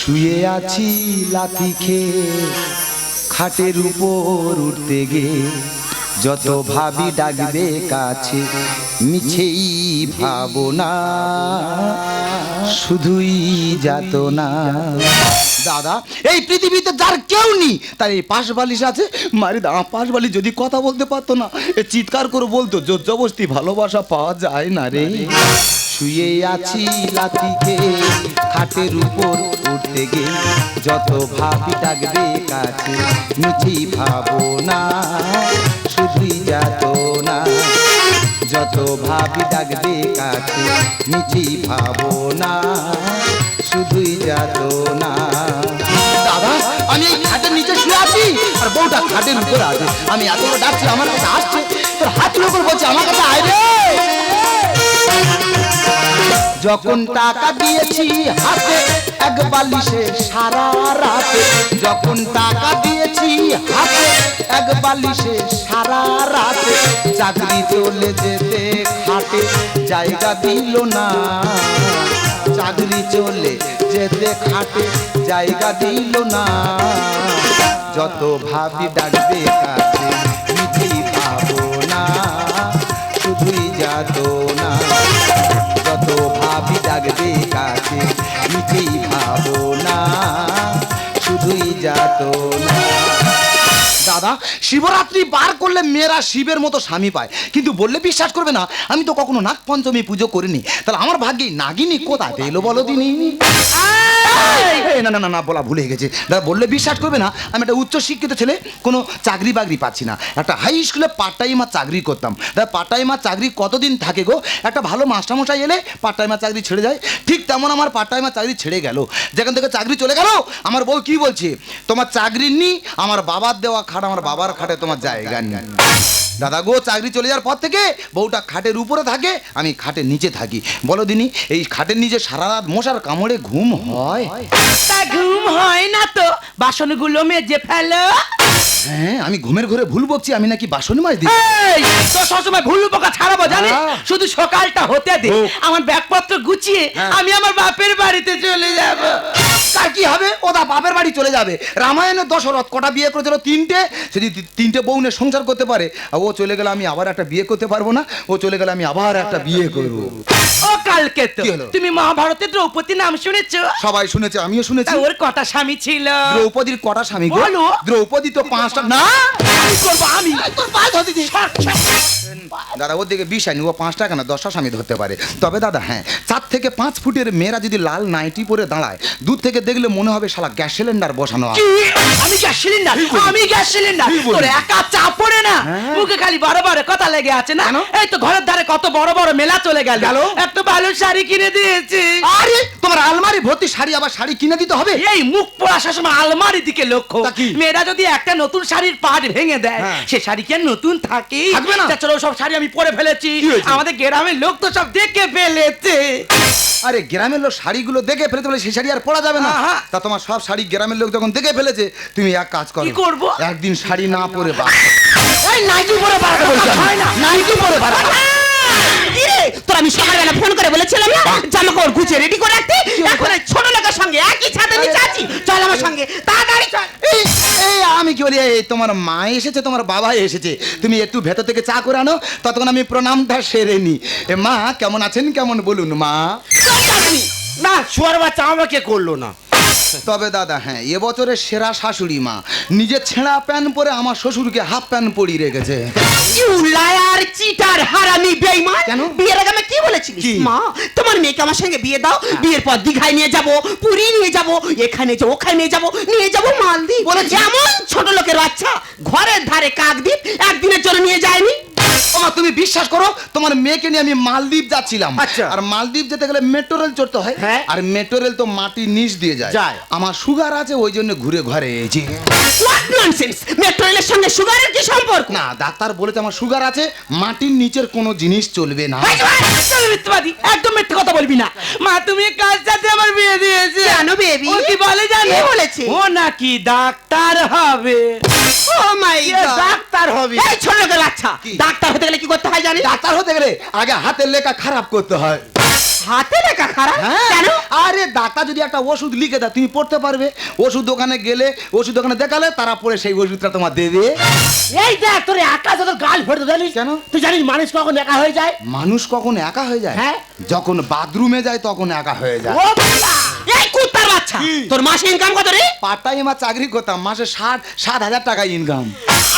শুয়ে আছি লাথি খেয়ে খাটের উপর উঠতে গে যত ভাবি ডাকবে কাছে। মিছেই ভাবনা, শুধুই যাত না দাদা, এই পৃথিবীতে যার কেউ নেই, তার এই পাশ বালিশ আছে। মারি দা পাশ বালিশ যদি কথা বলতে পারতো না, এ চিৎকার করে বলতো জোর জবস্তি ভালোবাসা পাওয়া যায় না রে। শুয়ে আছি লাতিকে খাটের উপর উঠতে গে যত ভাবি ডাকবে কাছে, মিছি ভাবো না শুধুই যাত যত ভাবি ডাকবে কাছে মিছি ভাবো না শুধুই যাত না দাদা, আমি এই খাটের নিচে শুয়ে আছি, আর বউটা খাটের উপর আছে। আমি এত ডাকছি, আমার কাছে আসছে, তোর হাত লোক বলছে আমার কাছে আয় রে। যখন টাকা দিয়েছি হাতে, এক বালিশে সারা রাতে। যখন টাকা দিয়েছি হাতে, এক বালিশে সারা রাতে। চাকরি চলে যেতে খাটে, জায়গা দিল না। চাকরি চলে যেতে খাটে, জায়গা দিল না। যত ভাবি ডাকবে কাছে নিজেই ভাবো না। যাত না। যত ভাবি ডাকবে কাছে নিজেই ভাবো না। শুধুই যাত না। দাদা শিবরাত্রি বার করলে মেয়েরা শিবের মতো স্বামী পায়। কিন্তু বললে বিশ্বাস করবে না আমি তো কখনো নাগ পঞ্চমী পুজো করিনি। তাহলে আমার ভাগ্যে নাগিনী কোথায় পেল বলো দিনি? না না না বলা ভুলে গেছে। দাদা, বললে বিশ্বাস করবে না, আমি একটা উচ্চ শিক্ষিত ছেলে, কোনো চাকরি বাকরি পাচ্ছি না। একটা হাই স্কুলে পার্ট টাইমার চাকরি করতাম। দাদা পার্ট টাইমার চাকরি কতদিন থাকে গো? একটা ভালো মাস্টারমশাই এলে পার্ট টাইমার চাকরি ছেড়ে যায়। ঠিক তেমন আমার পার্ট টাইমার চাকরি ছেড়ে গেল। যেখান থেকে চাকরি চলে গেল, আমার বউ কি বলছে? তোমার চাকরি নি আমার বাবার দেওয়া খাট আমার বাবার খাটে তোমার জায়গা নেই। দাদা গো চাকরি চলে যাওয়ার পর থেকে বউটা খাটের উপরে থাকে আমি খাটের নিচে থাকি। বলো দিনি এই খাটের নিচে সারা রাত মশার কামড়ে ঘুম হয়? তা ঘুম হয় না তো বাসনগুলো মেজে ফেলো। হ্যাঁ আমি ঘুমের ঘরে ভুল বকছি আমি নাকি বাসন মাছ দিই এই তো সবসময় ভুল পোকা ছাড়াবো জানিস? হ্যাঁ। শুধু সকালটা হতে দে হোক। আমার ব্যাগপত্র গুছিয়ে হ্যাঁ। আমি আমার বাপের বাড়িতে চলে যাব। তার কি হবে? ওদা বাপের বাড়ি চলে যাবে। রামায়ণের দশরথ কটা বিয়ে করেছিল? তিনটে। যদি তি- তিনটে বউ নিয়ে সংসার করতে পারে। আর ও চলে গেলে আমি আবার একটা বিয়ে করতে পারব না ও চলে গেলে আমি আবার একটা বিয়ে করব। ও কালকে তো কি হলো? তুমি মহাভারতে দ্রৌপদী নাম শুনেছো? সবাই শুনেছে আমিও শুনেছি। ওর কটা স্বামী ছিল। দ্রৌপদীর কটা স্বামী গো। বলো। দ্রৌপদী তো পাঁচটা না! কি করব আমি? তোর পায়ে ধরতে দিই। সর, সর। দাদা ওর দিকে বিষ আনি ও পাঁচটা কেন দশটা স্বামী ধরতে পারে। তবে দাদা হ্যাঁ চার থেকে পাঁচ ফুটের মেয়েরা যদি লাল নাইটি পরে দাঁড়ায় দূর থেকে দেখলে মনে হবে শালা গ্যাস সিলিন্ডার বসানো আছে। কি? আমি গ্যাস সিলিন্ডার? আমি গ্যাস সিলিন্ডার? তোর একা চাপ পড়ে না। হ্যাঁ। মুখে খালি বড় বড় কথা লেগে আছে না? এই তো ঘরের ধারে কত বড় বড় মেলা চলে গেল। গেল? একটা ভালো শাড়ি কিনে দিয়েছে। আরে তোমার আলমারি ভর্তি শাড়ি আবার শাড়ি কিনে দিতে হবে? এই মুখ পোড়া সবসময় আলমারি দিকে লক্ষ্য। মেয়েরা যদি একটা নতুন শাড়ির পাট ভেঙে দেয় হ্যাঁ। সে শাড়ি কি আর নতুন থাকে? থাকবে না। চলো সব শাড়ি আমি পরে ফেলেছি। আমাদের গ্রামের লোক তো সব দেখে ফেলেছে। আরে গ্রামের লোক শাড়িগুলো দেখে ফেলেছে বলে সেই শাড়ি আর পরা যাবে না। তা তোমার সব শাড়ি গ্রামের লোক যখন দেখে ফেলেছে তুমি এক কাজ করো। কি করব? একদিন শাড়ি না পরে বা এই নাইটি পরে বাড়াতে বলছি আমি। না। নাইটি পরে বাড়াতে তোর আমি সকালবেলা ফোন করে বলেছিলাম না? জামা কাপড় গুছিয়ে রেডি করে রাখতে? এখন ছোট লোকের সঙ্গে একই ছাদের নিচে আছি। চল আমার সঙ্গে তাড়াতাড়ি চল। এই এই আমি কি বলি? এই তোমার মা এসেছে তোমার বাবা এসেছে। তুমি একটু ভেতর থেকে চা করে আনো ততক্ষণ আমি প্রণামটা সেরে নি। এ মা কেমন আছেন? কেমন বলুন মা। না শুয়ার বাচ্চা আমাকে করল না। তবে দাদা হ্যাঁ এবছরের সেরা শাশুড়ি মা। নিজের ছেঁড়া প্যান্ট পরে আমার শ্বশুরকে হাফ প্যান্ট পরিয়ে রেখেছে। লায়ার চিটার হারামি বেঈমান কেন? বিয়ের আগে আমি কি বলেছিলিস? মা তোমার মেয়েকে আমার সঙ্গে বিয়ে দাও বিয়ের পর দীঘায় নিয়ে যাব পুরী নিয়ে যাব এখানে যে ওখানে নিয়ে যাব নিয়ে যাব মালদ্বীপ। বলেছি। এমন ছোট লোকের বাচ্চা ঘরের ধারে কাকদ্বীপ একদিনের জন্য নিয়ে যায়নি। ও মা তুমি বিশ্বাস করো তোমার মেয়েকে নিয়ে আমি মালদ্বীপ যাচ্ছিলাম আচ্ছা। আর মালদ্বীপ যেতে গেলে মেট্রো রেল চড়তে হয় হ্যাঁ। আর মেট্রো রেল তো মাটির নিচ দিয়ে যায় যায়। আমার সুগার আছে ওই জন্য ঘুরে ঘরে এসেছি হোয়াট ননসেন্স মেট্রো রেলের সঙ্গে সুগারের কি সম্পর্ক না ডাক্তার বলেছে আমার সুগার আছে মাটির নিচের কোনো জিনিস চলবে না এই মিথ্যাবাদী একদম মিথ্যে কথা বলবি না মা তুমি কাজ সাথে আমার বিয়ে দিয়েছে কেন, baby? ও কি বলে জানো কি বলেছে? ও নাকি ডাক্তার হবে ও মাই এ ডাক্তার হবে। এই ছোট বাচ্চা ডাক্তার হতে গেলে কি করতে হয় জানি ডাক্তার হতে গেলে আগে হাতের লেখা খারাপ করতে হয়। হাতে লেখা খারাপ? হ্যাঁ। কেন? আরে ডাক্তার যদি একটা ওষুধ লিখে দেয় তুমি পড়তে পারবে। ওষুধ দোকানে গেলে ওষুধ দোকানে দেখালে তারা পরে সেই ওষুধটা তোমার দেবে। এই দেখ তোর একা তোর গাল ফেটে জানিস? কেন? তুই জানিস মানুষ কখন একা হয়ে যায়? মানুষ কখন একা হয়ে যায়? হ্যাঁ। যখন বাথরুমে যায় তখন একা হয়ে যায়। ও এই কুত্তার বাচ্চা! তোর মাসে ইনকাম কত রে? পার্ট টাইম আর চাকরি করতাম মাসে ষাট সাত হাজার টাকা ইনকাম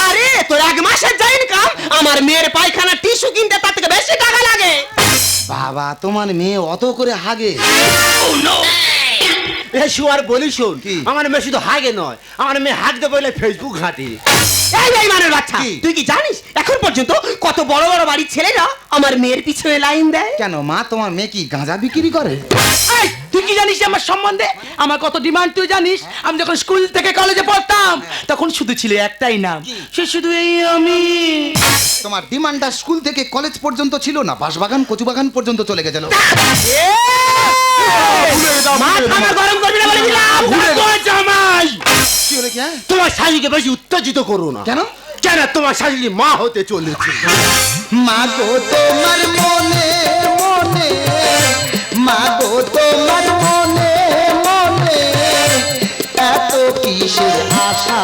আরে তোর এক মাসের যা ইনকাম আমার মেয়ের পায়খানা টিস্যু কিনতে তার থেকে বেশি টাকা লাগে। বাবা তোমার মেয়ে অত করে হাগে। এ শুয়ার বলি শোন? আমার মেয়ে শুধু হাগে নয় আমার মেয়ে হাগতে বলে ফেসবুক ঘাঁটি। এই বেইমানের বাচ্চা তুই কি জানিস? এখন পর্যন্ত কত বড় বড় বাড়ির ছেলেরা আমার মেয়ের পিছনে লাইন দেয়? কেন মা তোমার মেয়ে কি গাঁজা বিক্রি করে? তুই কি জানিস আমার সম্বন্ধে? আমার কত ডিমান্ড তুই জানিস? আমি যখন স্কুল থেকে কলেজে পড়তাম তখন শুধু ছিল একটাই নাম সে শুধু এই আমি। তোমার ডিমান্ডটা স্কুল থেকে কলেজ পর্যন্ত ছিল না? বাঁশবাগান কচুবাগান পর্যন্ত চলে গেছিল। গরম করবি না বলে দিলাম জামাই! কি হলো কি? তোমার শাশুকে বেশি উত্তেজিত করো না। কেন? কেন? তোমার শাশুড়ি মা হতে চলেছে। মা গো তোমার মনে মনে। মা গো তোমার মনে মনে। এত কিসের আশা?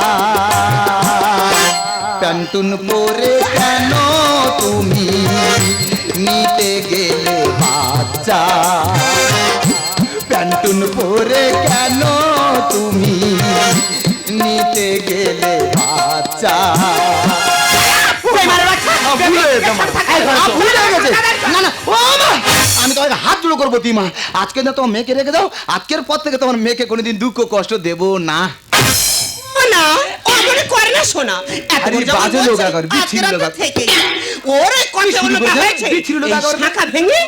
প্যান্টুন পরে কেন তুমি নিতে গেলে বাচ্চা? প্যান্টুন পরে কেন তুমি? নিতে গেলে বাচ্চা! আমি তোমাকে হাত জুড়ো করব দিমা আজকে না তোমার মেয়েকে রেখে দাও আজকের পর থেকে তোমার মেয়েকে কোনোদিন দুঃখ কষ্ট দেবো না। ও না ও মনে করে না শোনা। এত আরে বাজে লোক একবার, বিচ্ছিরি লোক থেকে। ওরে কত লোক হয়েছে বিচ্ছিরি লোক একবার। শাখা ভেঙে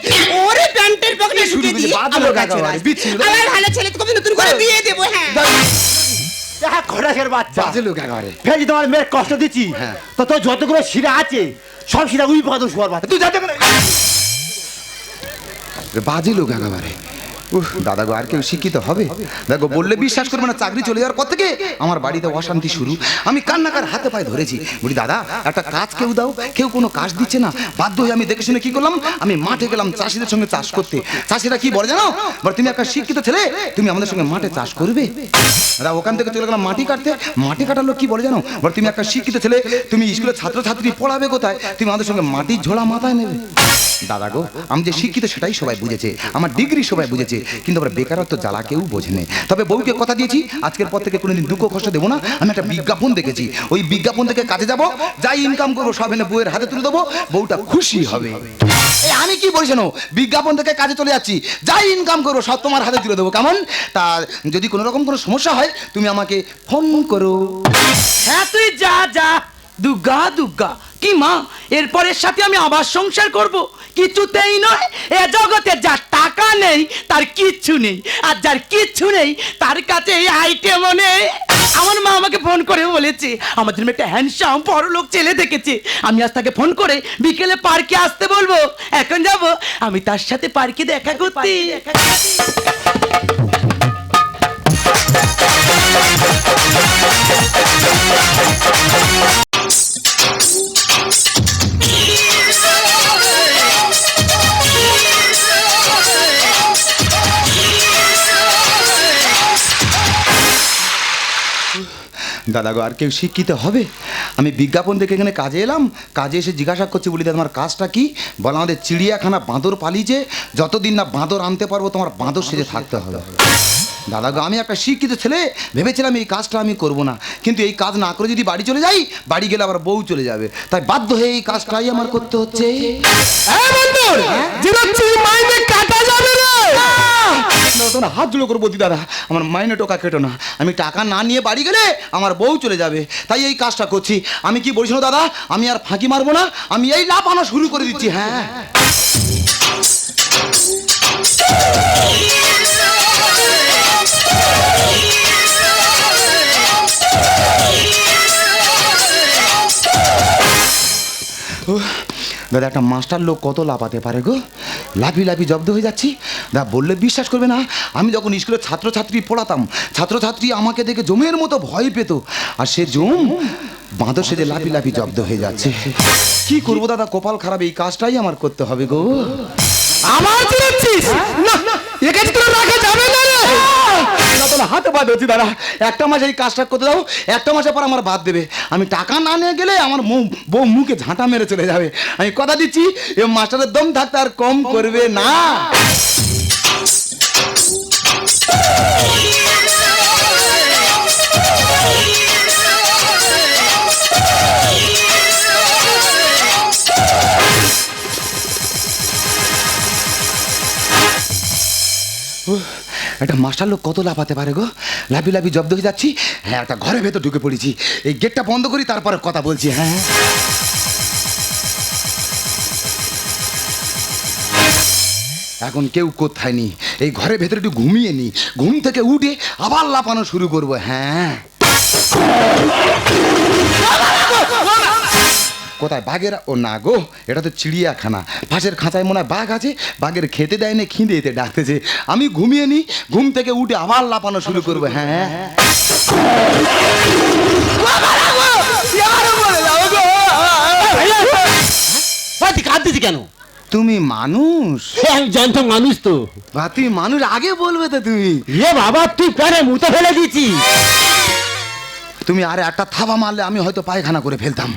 ওরে প্যান্টের পকেটে ঢুকে দিয়ে বাজে লোক কাছে বিচ্ছিরি লোক। আমার ভালো ছেলে তোকে নতুন করে বিয়ে দেবো হ্যাঁ। খড়াকের বাচ্চা। বাজে লোক একেবারে। ফেজি তোমার মেয়ের কষ্ট দিচ্ছি হ্যাঁ। তো তোর যতগুলো শিরা আছে সব শিরা উই পাতো শুয়ার বাচ্চা। তুই যাতে করে বাজে লোক একেবারে। উহ দাদা গো আর কেউ শিক্ষিত হবে? দেখো, বললে বিশ্বাস করবে না, চাকরি চলে যাওয়ার পর থেকে আমার বাড়িতে অশান্তি শুরু। আমি কান্নাকার হাতে পায়ে ধরেছি। বলি, দাদা, একটা কাজ কেউ দাও, কেউ কোনো কাজ দিচ্ছে না। বাধ্য হয়ে আমি দেখে শুনে কি করলাম? আমি মাঠে গেলাম চাষিদের সঙ্গে চাষ করতে। চাষিরা কি বলে জানো? বলে, তুমি একটা শিক্ষিত ছেলে, তুমি আমাদের সঙ্গে মাঠে চাষ করবে? দাদা, ওখান থেকে চলে গেলাম মাটি কাটতে। মাটি কাটার লোক কি বলে জানো? বলে, তুমি একটা শিক্ষিত ছেলে, তুমি স্কুলের ছাত্রছাত্রী পড়াবে কোথায়? তুমি আমাদের সঙ্গে মাটির ঝোলা মাথায় নেবে। দাদা গো আমি যে শিক্ষিত সেটাই সবাই বুঝেছে। আমার ডিগ্রি সবাই বুঝেছে। কিন্তু আবার বেকারত্ব জ্বালা কেউ বোঝেনি তবে বউকে কথা দিয়েছি, আজকের পর থেকে কোনোদিন দুঃখ কষ্ট দেবো না। আমি একটা বিজ্ঞাপন দেখেছি। ওই বিজ্ঞাপন থেকে কাজে যাব, যাই ইনকাম করব, সব এনে বউয়ের হাতে তুলে দেবো, বউটা খুশি হবে। আমি কি বলছি বিজ্ঞাপন থেকে কাজে চলে যাচ্ছি, যাই ইনকাম করব, সব তোমার হাতে তুলে দেবো। কেমন? তা যদি কোনো রকম কোনো সমস্যা হয়, তুমি আমাকে ফোন করো। হ্যাঁ তুই যা যা। দুর্গা দুর্গা কি মা? এরপরের সাথে আমি আবার সংসার করব? কিছুতেই নয় এ জগতে যার টাকা নেই তার কিচ্ছু নেই। আর যার কিচ্ছু নেই তার কাছে এই আইটেমও নেই। আমার মা আমাকে ফোন করে বলেছে আমার জন্য একটা হ্যান্ডসাম বড় লোক ছেলে দেখেছে। আমি আজ তাকে ফোন করে বিকেলে পার্কে আসতে বলব। এখন যাব আমি তার সাথে পার্কে দেখা করতে। দাদা গো, আর কেউ শিক্ষিত হবে? আমি বিজ্ঞাপন দেখে এখানে কাজে এলাম, কাজে এসে জিজ্ঞাসা করছি, বলি, দাদা আমার কাজটা কি? বলো, আমাদের চিড়িয়াখানা বাঁদর পালিয়েছে, যতদিন না বাঁদর আনতে পারব, তোমার বাঁদর সেজে থাকতে হবে। দাদা গো আমি একটা শিক্ষিত ছেলে ভেবেছিলাম এই কাজটা আমি করব না। কিন্তু এই কাজ না করে যদি বাড়ি চলে যাই বাড়ি গেলে আবার বউ চলে যাবে। তাই বাধ্য হয়ে এই কাজটাই আমার করতে হচ্ছে। না, তোমরা হাত জুড়ো করব দাদা আমার মাইনে টোকা কেটো না। আমি টাকা না নিয়ে বাড়ি গেলে আমার বউ চলে যাবে। তাই এই কাজটা করছি। আমি কি বলছি দাদা আমি আর ফাঁকি মারবো না আমি এই লাভ আনা শুরু করে দিচ্ছি হ্যাঁ। দাদা, একটা মাস্টার লোক কত লাফাতে পারে গো? লাফি লাফি জব্দ হয়ে যাচ্ছি। দাদা, বললে বিশ্বাস করবে না। আমি যখন স্কুলে ছাত্রছাত্রী পড়াতাম, ছাত্রছাত্রী আমাকে দেখে জমের মতো ভয় পেত। আর সে জম বাঁদর সেজে লাফি লাফি জব্দ হয়ে যাচ্ছে। কি করব দাদা, কপাল খারাপ, এই কাজটাই আমার করতে হবে গো। আমার চিনাচ্ছিস না রাখা যাবে না। তোলা হাতে বাদ হচ্ছি দাঁড়া। একটা মাসে এই কাজটা করতে দাও একটা মাসের পর আমার বাদ দেবে। আমি টাকা না নিয়ে গেলে আমার বউ মুখে ঝাঁটা মেরে চলে যাবে। আমি কথা দিচ্ছি এ মাস্টারের দম থাকতে আর কম করবে না। একটা মাস্টার লোক কত লাফাতে পারে গো? লাফি লাফি জব্দ হয়ে যাচ্ছি। হ্যাঁ একটা ঘরের ভেতর ঢুকে পড়েছি। এই গেটটা বন্ধ করি, তারপরে কথা বলছি হ্যাঁ? এখন কেউ কোথায় নি এই ঘরের ভেতরে একটু ঘুমিয়ে নি। ঘুম থেকে উঠে আবার লাফানো শুরু করব হ্যাঁ? কোথায়? বাঘের ও না গো এটা তো চিড়িয়াখানা। পাশের খাঁচায় মনে হয় বাঘ আছে বাঘের খেতে দেয় না খিদে এতে ডাকতেছে। আমি ঘুমিয়ে নি ঘুম থেকে উঠে আবার লাপানো শুরু করব হ্যাঁ ভাই কাঁদতেছি কেন? তুমি মানুষ? হ্যাঁ, আমি জানতাম মানুষ তো। বা তুমি মানুষ আগে বলবে তো তুমি। এ বাবা তুই প্যারে মুতে ফেলে দিয়েছি তুমি আরে একটা থাবা মারলে আমি হয়তো পায়খানা করে ফেলতাম।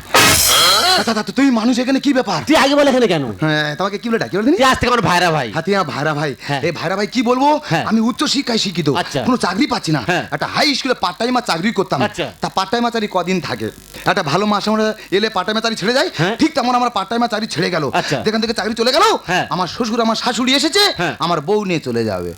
মানুষ এখানে কি ব্যাপার তুই আগে বলে এখানে কেন হ্যাঁ তোমাকে কি বলে ডাকি বলে তুই আজ থেকে আমার ভাইরা ভাই হাতিয়া ভাইরা ভাই। এই ভাইরা ভাই কি বলব। আমি উচ্চ শিক্ষায় শিক্ষিত আচ্ছা। কোনো চাকরি পাচ্ছি না হ্যাঁ। একটা হাই স্কুলে পার্ট টাইমার চাকরি করতাম আচ্ছা। তা পার্ট টাইমার চাকরি কদিন থাকে একটা ভালো মাস আমরা এলে পার্ট টাইমার চাকরি ছেড়ে যায় হ্যাঁ। ঠিক তেমন আমার পার্ট টাইমার চাকরি ছেড়ে গেল আচ্ছা। যেখান থেকে চাকরি চলে গেল হ্যাঁ। আমার শ্বশুর আমার শাশুড়ি এসেছে। আমার বউ নিয়ে চলে যাবে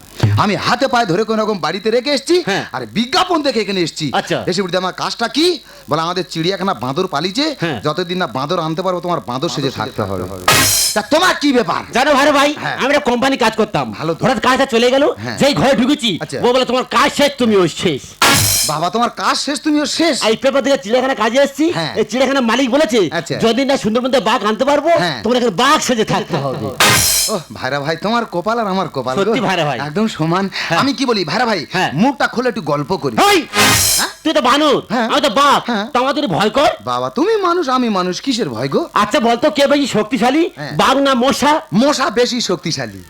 আমি হাতে পায়ে ধরে কোন রকম বাড়িতে রেখে এসেছি হ্যাঁ। আর বিজ্ঞাপন দেখে এখানে এসেছি আচ্ছা। এসে বলতে আমার কাজটা কি বলে আমাদের চিড়িয়াখানা বাঁদর পালিছে হ্যাঁ। যতদিন না বাঁদর আনতে পারব তোমার বাঁদর সেজে থাকতে হবে তা তোমার কি ব্যাপার জানো ভাইরা ভাই হ্যাঁ। আমি একটা কোম্পানি কাজ করতাম ভালো হঠাৎ কাজটা চলে গেল। যেই ঘরে ঢুকেছি আচ্ছা। ও বলে তোমার কাজ শেষ তুমিও শেষ বাবা তোমার কাজ শেষ তুমিও শেষ এই পেপার থেকে চিড়িয়াখানা কাজে এসেছি। এই চিড়িয়াখানা মালিক বলেছে আচ্ছা। যদি না সুন্দরবন থেকে বাঘ আনতে পারব। তোমার এখানে বাঘ সেজে থাকতে হবে ও ভাইরা ভাই তোমার কপাল আর আমার কপাল। সত্যি ভাইরা ভাই। একদম সমান আমি কি বলি? ভাইরা ভাই হ্যাঁ। মুখটা খুলে একটু গল্প করি। ওই হ্যাঁ? তুই তো বানর হ্যাঁ। আমি তো হ্যাঁ। তো আমাদের ভয় কর। বাবা তুমি মানুষ আমি মানুষ কিসের ভয় গো? আচ্ছা বলতো কে বেশি শক্তিশালী? হ্যাঁ। বাঘ না মশা? মশা বেশি শক্তিশালী।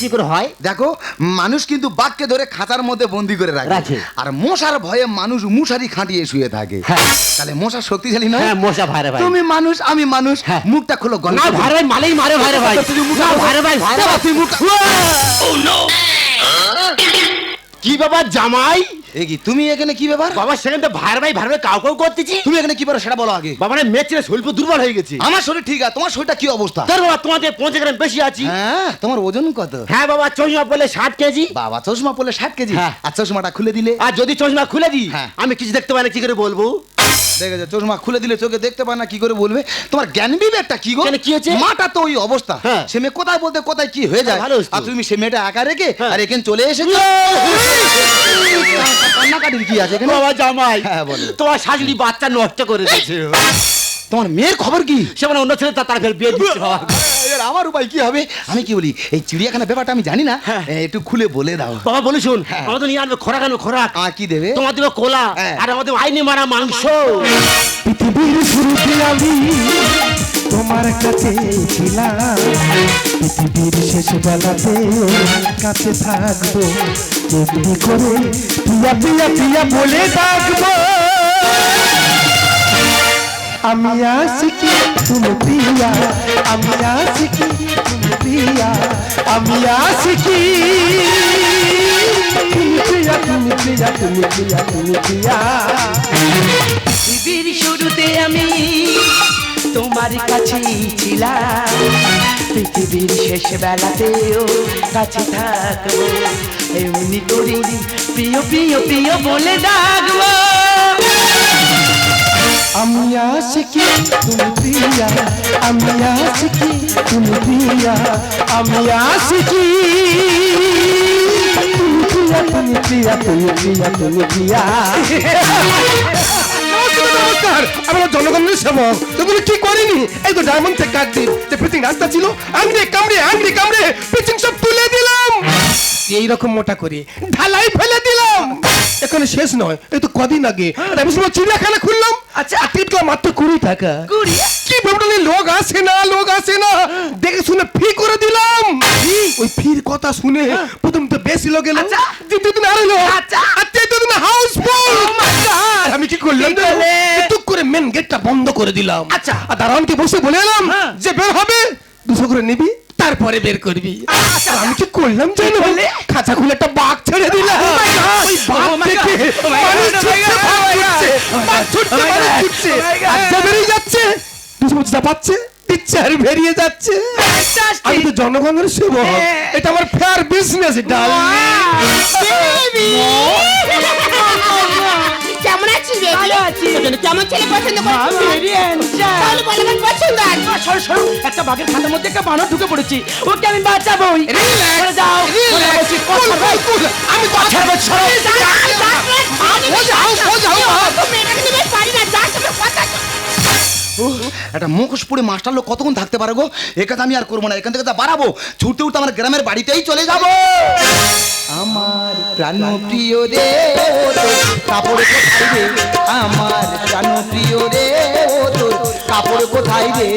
কি করে হয়? দেখো মানুষ কিন্তু বাঘকে ধরে খাঁচার মধ্যে বন্দি করে রাখে। রাখে। আর মশার ভয়ে মানুষ মুশারি খাটিয়ে শুয়ে থাকে। হ্যাঁ। তাহলে মশা শক্তিশালী নয়? হ্যাঁ মশা ভাইরে ভাই। তুমি মানুষ আমি মানুষ হ্যাঁ। মুখটা খুলো গল্প না করি। ভাইরে ভাই মালেই মারে ভাইরে ভাই। তুমি মুখটা না ভাইরে ভাই ভাইরে বাবা, ভাই তুই মুখটা কি ব্যাপার জামাই? এ কি তুমি এখানে কি ব্যাপার? বাবা সেখানে ভাই ভাই কাউ কাউ করতেছি। তুমি এখানে কি পারো সেটা বলো আগে। বাবা না মেয়ে ছেলে শরীর দুর্বল হয়ে গেছে। আমার শরীর ঠিক আছে তোমার শরীরটা কি অবস্থা? তোর বাবা তোমাদের গ্রাম বেশি আছি। হ্যাঁ তোমার ওজন কত? হ্যাঁ বাবা চশমা বলে ষাট কেজি। বাবা চশমা পড়লে ষাট কেজি? হ্যাঁ। আর চশমাটা খুলে দিলে? আর যদি চশমা খুলে দিই হ্যাঁ। আমি কিছু দেখতে পাই না কি করে বলব? দেখেছ চশমা খুলে দিলে চোখে দেখতে পায় না কি করে বলবে? তোমার জ্ঞান বিবেকটা কি গো? কি হয়েছে? মাটা তো ওই অবস্থা। হ্যাঁ। সে মেয়ে কোথায় বলতে কোথায় কি হয়ে যায়? ভালো আর তুমি সে মেয়েটা একা রেখে হ্যাঁ। আর এখানে চলে এসেছ? কান্নাকাটির কি আছে বাবা জামাই হ্যাঁ, বলো। তোমার শাশুড়ি বাচ্চা নষ্ট করে দিয়েছে। তোমার মেয়ের খবর কি? সে মানে অন্য ছেলে তার ফের বিয়ে দিচ্ছে বাবা। এর আমার উপায় কি হবে? আমি কি বলি এই চিড়িয়াখানা ব্যাপারটা আমি জানি না। হ্যাঁ। একটু খুলে বলে দাও। বাবা বলি শুন হ্যাঁ। আমাদের নিয়ে আনবে খোরাক আনবে খোরাক। আমার কি দেবে? তোমার দিবে কোলা হ্যাঁ। আর আমাদের আইনি মারা মাংস। পৃথিবীর শুরুতে আমি তোমার কাছে ছিলাম। পৃথিবীর শেষ বেলাতে কাছে থাকব। এমনি করে পিয়া পিয়া পিয়া বলে ডাকবো। আমি আশিকি তুমি প্রিয়া? আমি আশিকি তুমি প্রিয়া? আমি আশিকি তুমি প্রিয়া তুমি প্রিয়া, তুমি তুমি শুরুতে আমি তোমার কাছেই ছিলাম। পৃথিবীর শেষ বেলাতেও কাছে থাকব। এমনি করি প্রিয় প্রিয় প্রিয় বলে ডাকবো আশিকি তুমি প্রিয়া, আমি আশিকি তুমি আমি তুমি তুমি তুমি তুমি করিনি? এই তো রাস্তা ছিল তুলে দিলাম। এইরকম মোটা করে ঢালাই ফেলে দিলাম। এখন শেষ নয় এই তো কদিন আগে। আমি সময় চিড়িয়াখানা খুললাম। আচ্ছা। টিকিট মাত্র কুড়ি টাকা। কুড়ি? কি কি লোক আসে না লোক আসে না। দেখে শুনে ফি করে দিলাম। ওই ফির কথা শুনে প্রথম তো বেশি লোক এলো। আচ্ছা। দ্বিতীয় দিন আরও লোক আচ্ছা। আর তৃতীয় দিন হাউসফুল আমি কি করলাম টুক করে মেন গেটটা বন্ধ করে দিলাম। আচ্ছা। আর দারোয়ানকে বসে বলে এলাম হ্যাঁ। যে বের হবে। দুশো করে নিবি তারপরে বের করবি। আমি কি করলাম জানো? খাঁচা খুলে একটা বাঘ ছেড়ে দিলাম। Oh! ওই বাঘ Oh Oh Oh। Oh যাচ্ছে পঁচিশটা পাচ্ছে দিচ্ছে আর বেরিয়ে যাচ্ছে! আমি তো জনগণের সেবক হ্যাঁ। এটা আমার ফেয়ার বিজনেস কেমন আছিস বেবি ভালো আছি। কেমন ছেলে পছন্দ পছন্দ? সরো, সরো। একটা বাঘের খাতার মধ্যে একটা বানর ঢুকে পড়েছি। ওকে আমি বাঁচাবোই। সরে। যাও। আমি কথা। একটা মুখোশ পরে মাস্টার লোক কতক্ষণ থাকতে পারে গো? আমি আর করব না, এখান থেকে যা বাড়াবো। ছুটতে উঠতে আমার গ্রামের বাড়িতেই চলে যাব। আমার প্রাণ প্রিয় রে কাপড় কোথায় রে? আমার প্রাণ প্রিয় রে কাপড় কোথায় রে?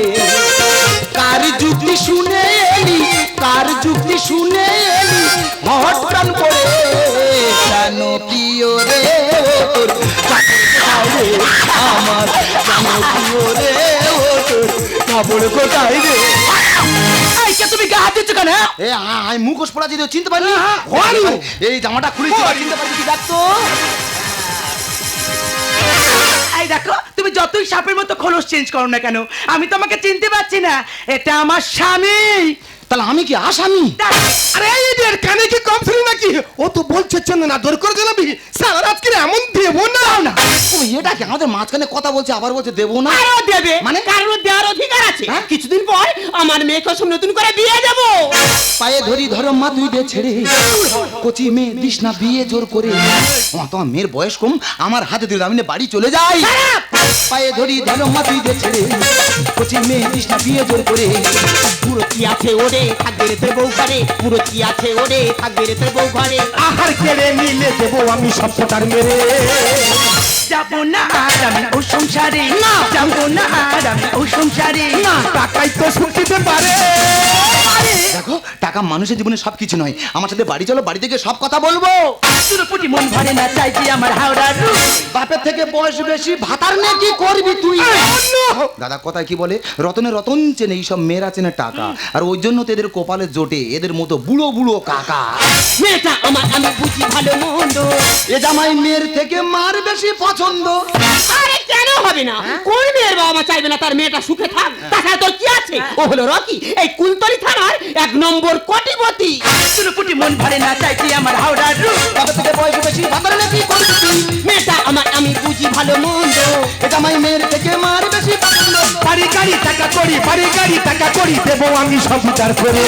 কার যুক্তি শুনে এলি, কার যুক্তি শুনে এলি? হট প্রাণ করে রে আমার প্রিয় রে ও তোর কাপড় কোথায় রে এই, তুমি গা হাত দিচ্ছ কেন হ্যাঁ? এ আমি মুখোশ পড়া চিনতে পারিনি হরি! এই জামাটা খুলেছি চিনতে এই দেখো তুমি যতই সাপের মতো খোলস চেঞ্জ করো না কেন আমি তোমাকে চিনতে পারছি না এটা আমার স্বামী তাহলে আমি কি আসামি? আরে এদের ইডিয়েট কানে কি কম শুনি নাকি? ও তো বলছে চন্দ না দর করে জানাবি সারা রাত করে এমন দেবো না। না। ও এটা কি আমাদের মাঝখানে কথা বলছে আবার বলছে দেবো না? আরে দেবে। মানে? কারোর কারণ দেওয়ার অধিকার আছে। হ্যাঁ? কিছুদিন পর আমার মেয়েকে সব নতুন করে বিয়ে দেবো? পায়ে ধরি ধরো মা তুই দে ছেড়ে। কচি মেয়ে দিস না বিয়ে জোর করে। তোমার মেয়ের বয়স কম আমার হাতে দিল আমি বাড়ি চলে যাই। পায়ে ধরি ধরো মা তুই দে ছেড়ে। কচি মেয়ে দিস না বিয়ে জোর করে। পুরো কি আছে ওরে? থাকবে রে তোর বউ ঘরে। পুরো কি আছে ওরে? থাকবে রে তোর বউ ঘরে। আহার কেড়ে নিলে দেবো আমি সব প্রকার মেরে। যাব না আর আমি ও সংসারে। যাব না আর আমি ও সংসারে। টাকাই তো সুখ দিতে পারে। দেখো টাকা মানুষের জীবনে সবকিছু নয়। আমার সাথে বাড়ি চলো বাড়ি থেকে সব কথা বলব। চুরপুটি মন ভরে না চাইছি আমার হাওড়ার বাপের থেকে বয়স বেশি ভাতার নে কি করবি তুই? দাদা কথায় কি বলে? রতনে রতন চেনে এইসব মেয়েরা চেনে টাকা। আর ওই জন্য তো এদের কপালে জোটে এদের মতো বুড়ো বুড়ো কাকা। মেয়েটা আমার আমি বুঝি ভালো মন্দ। এ জামাই মেয়ের থেকে মার বেশি পছন্দ। আরে কেন হবে না? কোন মেয়ের বাবা মা চাইবে না তার মেয়েটা সুখে থাক? তাছাড়া তোর কি আছে? ও হলো রকি এই কুলতলি থানার এক নম্বর কোটিপতি। কোটি মন ভরে না চাইছি আমার হাওড়ার রূপ? বাপের থেকে বয়স বেশি ভাতার নাকি কি তুই মেয়েটা আমার আমি বুঝি ভালো মন্দ। এটা আমার মেয়ের থেকে মার বেশি পছন্দ বাড়ি গাড়ি টাকা করি বাড়ি গাড়ি টাকা করি দেবো আমি সব বিচার করে।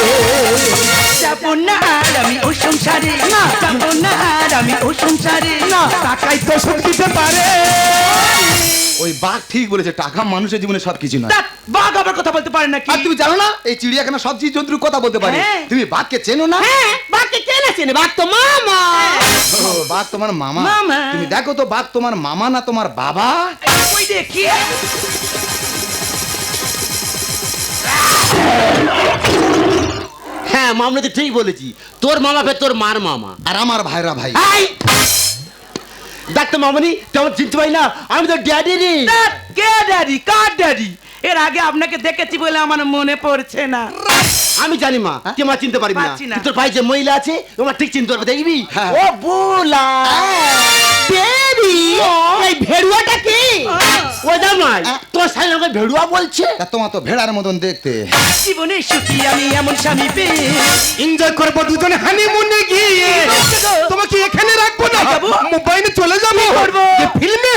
যাব না আর আমি ও সংসারে। না। যাব না আর আমি ও সংসারে। না। টাকাই তো সুখ দিতে পারে। ওই বাঘ ঠিক বলেছে টাকা মানুষের জীবনে সবকিছু বাঘ আবার কথা বলতে পারে নাকি? আর তুমি জানো না এই চিড়িয়াখানা সব জীব জন্তুর কথা বলতে পারে। হ্যাঁ। তুমি বাঘকে চেনো না? হ্যাঁ বাকি কে না চেনে? বাঘ তো মামা। বাঘ তোমার মামা। মামা। তুমি দেখো তো বাঘ তোমার মামা না তোমার বাবা? ওই দেখি। হ্যাঁ মামলা তো ঠিক বলেছি। তোর মামা ফের তোর মার মামা। আর আমার ভাইরা ভাই। এই! তো মামনি তেমন চিনতে পারি না আমি তো ড্যাডি নি কে ড্যাডি কার ড্যাডি এর আগে আপনাকে দেখেছি বলে আমার মনে পড়ছে না। আমি জানি মা তুই আমার চিনতে পারবি না। তোর ভাই যে মহিলা আছে তোমার ঠিক চিনতে পারবে দেখবি? হ্যাঁ। ও বুলা। বেবি এই ভেড়ুয়াটা কি? ও জামাই। তোর সাইন আমাকে ভেড়ুয়া বলছে? তা তোমার তো ভেড়ার মতন দেখতে। জীবনে সুখী আমি এমন স্বামী পেয়ে। এনজয় করব দুজনে হানিমুনে গিয়ে। তোমাকে এখানে রাখব না। যাব? মোবাইলে চলে যাব। ফিল্মে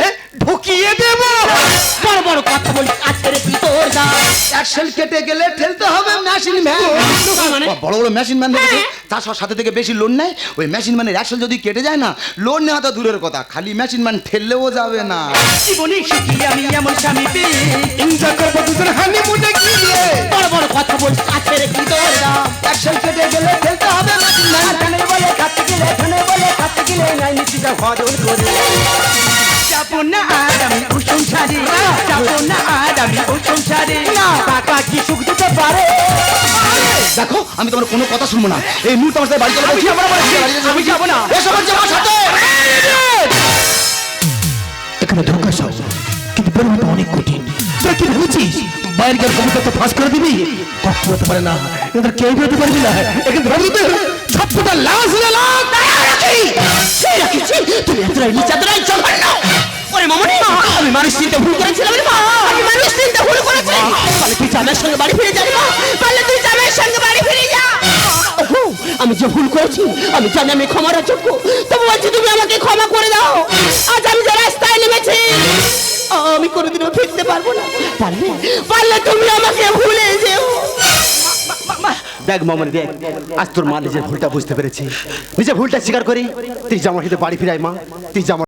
ঢুকিয়ে দেবো। বড় বড় কথা বলি আছে রে তুই তোর দা অ্যাকশন কেটে গেলে ঠেলতে হবে মেশিন ম্যান? বড় বড় মেশিন ম্যান। তার সাথে থেকে বেশি লোন নেয়? ওই মেশিন ম্যানের অ্যাকশন যদি কেটে যায় না লোন নেওয়া তো দূরের কথা। খালি মেশিন ম্যান ঠেললেও যাবে না। জীবনে সুখী আমি এমন স্বামী পেয়ে। এনজয় করব দুজনে হানিমুনে গিয়ে। বড় বড় কথা বলিস আছে রে তুই তোর দা অ্যাকশন কেটে গেলে ঠেলতে হবে মেশিন ম্যান ধানে বলে খাতে গেলে ধানে বলে খাতে গেলে নাই নিচে যা হজল করে। যাব না আর আমি ও সংসারে যাব না। আর আমি ও সংসারে টাকা কি সুখ দিতে পারে। দেখো আমি তোমার কোনো কথা শুনব না। এই মুহূর্তে আমার সাথে বাড়ি চলে যাব আমি যাব না। এসব হচ্ছে আমার সাথে। এখানে ঢোকা সব কিন্তু অনেক কঠিন। তোরা কি ভেবেছিস? বাইরে গিয়ে কবিতা তো ফাঁস করে দিবি? কষ্ট হতে পারে না। এদের কেউ বেরোতে পারবি না। এখানে লাশ লাশ ওরে মামনি? আমি মানুষ চিনতে ভুল করেছিলাম রে মা। আমি মানুষ চিনতে ভুল করেছি তাহলে তুই জামাইয়ের সঙ্গে বাড়ি ফিরে যাবি মা। তাহলে তুই জামাইয়ের সঙ্গে বাড়ি ফিরে যা। ওহো, আমি যে ভুল করেছি আমি জানি আমি ক্ষমার যোগ্য। তবু বলছি তুমি আমাকে ক্ষমা করে দাও। আজ আমি যে রাস্তায় নেমেছি আমি কোনোদিনও ফিরতে পারব না। পারলে পারলে তুমি আমাকে ভুলে যেও। দেখ মামনি দেখ আজ তোর মা নিজের ভুলটা বুঝতে পেরেছে। নিজের ভুলটা স্বীকার করি। তুই জামার সাথে বাড়ি ফিরাই মা। তুই জামার